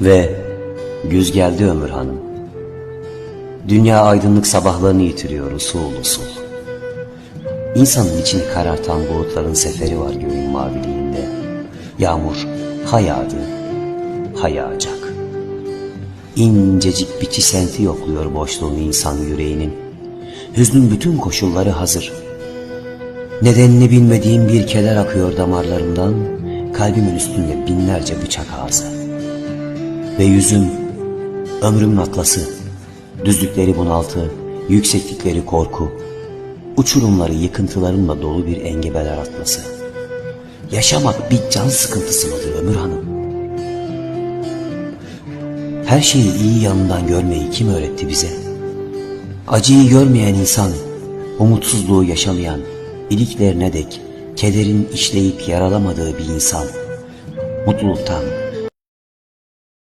Ve güz geldi Ömür Hanım. Dünya aydınlık sabahlarını yitiriyor usul usul. İnsanın içini karartan bulutların seferi var göğün maviliğinde. Yağmur ha yağdı, ha yağacak. İncecik bir çisenti yokluyor boşluğunu insan yüreğinin. Hüznün bütün koşulları hazır. Nedenini bilmediğim bir keder akıyor damarlarımdan, kalbimin üstünde binlerce bıçak ağzı. Ve yüzüm, ömrümün atlası, düzlükleri bunaltı, yükseklikleri korku, uçurumları yıkıntılarımla dolu bir engebeler atlası. Yaşamak bir can sıkıntısı mıdır Ömür Hanım? Her şeyi iyi yanından görmeyi kim öğretti bize? Acıyı görmeyen insan, umutsuzluğu yaşamayan, iliklerine dek kederin işleyip yaralamadığı bir insan, mutluluktan